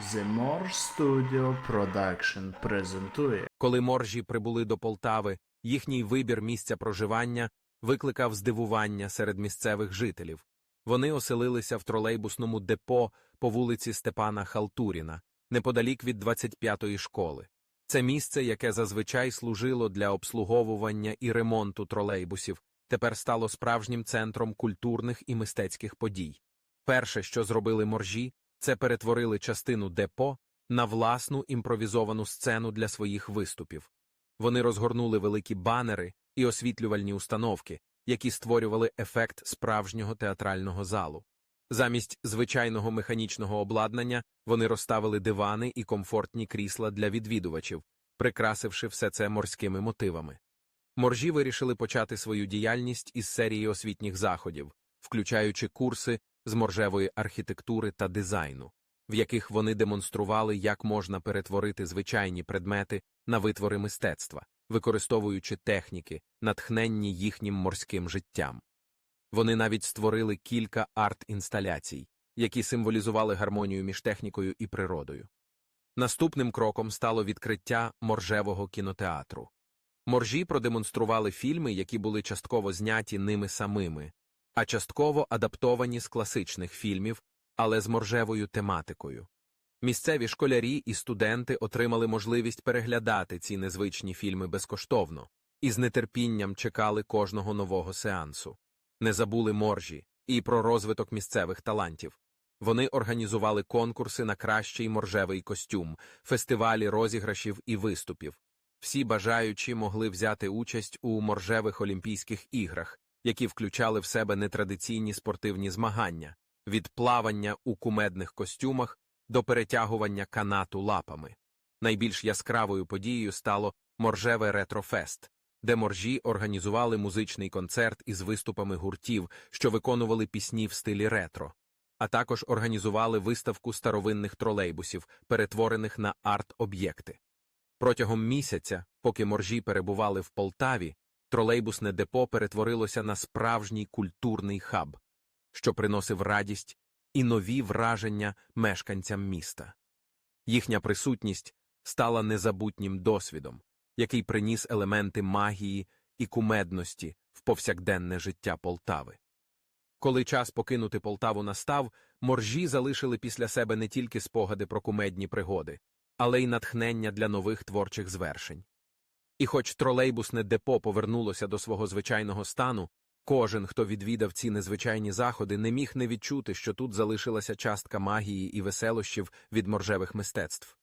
The More Studio Production презентує Коли моржі прибули до Полтави, їхній вибір місця проживання викликав здивування серед місцевих жителів. Вони оселилися в тролейбусному депо по вулиці Степана Халтуріна, неподалік від 25-ї школи. Це місце, яке зазвичай служило для обслуговування і ремонту тролейбусів, тепер стало справжнім центром культурних і мистецьких подій. Перше, що зробили моржі, це перетворили частину депо на власну імпровізовану сцену для своїх виступів. Вони розгорнули великі банери і освітлювальні установки, які створювали ефект справжнього театрального залу. Замість звичайного механічного обладнання вони розставили дивани і комфортні крісла для відвідувачів, прикрасивши все це морськими мотивами. Моржі вирішили почати свою діяльність із серії освітніх заходів, включаючи курси з моржевої архітектури та дизайну, в яких вони демонстрували, як можна перетворити звичайні предмети на витвори мистецтва, використовуючи техніки, натхненні їхнім морським життям. Вони навіть створили кілька арт-інсталяцій, які символізували гармонію між технікою і природою. Наступним кроком стало відкриття моржевого кінотеатру. Моржі продемонстрували фільми, які були частково зняті ними самими, а частково адаптовані з класичних фільмів, але з моржевою тематикою. Місцеві школярі і студенти отримали можливість переглядати ці незвичні фільми безкоштовно і з нетерпінням чекали кожного нового сеансу. Не забули моржі і про розвиток місцевих талантів. Вони організували конкурси на кращий моржевий костюм, фестивалі розіграшів і виступів. Всі бажаючі могли взяти участь у моржевих Олімпійських іграх, які включали в себе нетрадиційні спортивні змагання від плавання у кумедних костюмах до перетягування канату лапами. Найбільш яскравою подією стало Моржеве ретрофест, де моржі організували музичний концерт із виступами гуртів, що виконували пісні в стилі ретро, а також організували виставку старовинних тролейбусів, перетворених на арт-об'єкти. Протягом місяця, поки моржі перебували в Полтаві, тролейбусне депо перетворилося на справжній культурний хаб, що приносив радість і нові враження мешканцям міста. Їхня присутність стала незабутнім досвідом, який приніс елементи магії і кумедності в повсякденне життя Полтави. Коли час покинути Полтаву настав, моржі залишили після себе не тільки спогади про кумедні пригоди, але й натхнення для нових творчих звершень. І хоч тролейбусне депо повернулося до свого звичайного стану, кожен, хто відвідав ці незвичайні заходи, не міг не відчути, що тут залишилася частка магії і веселощів від моржевих мистецтв.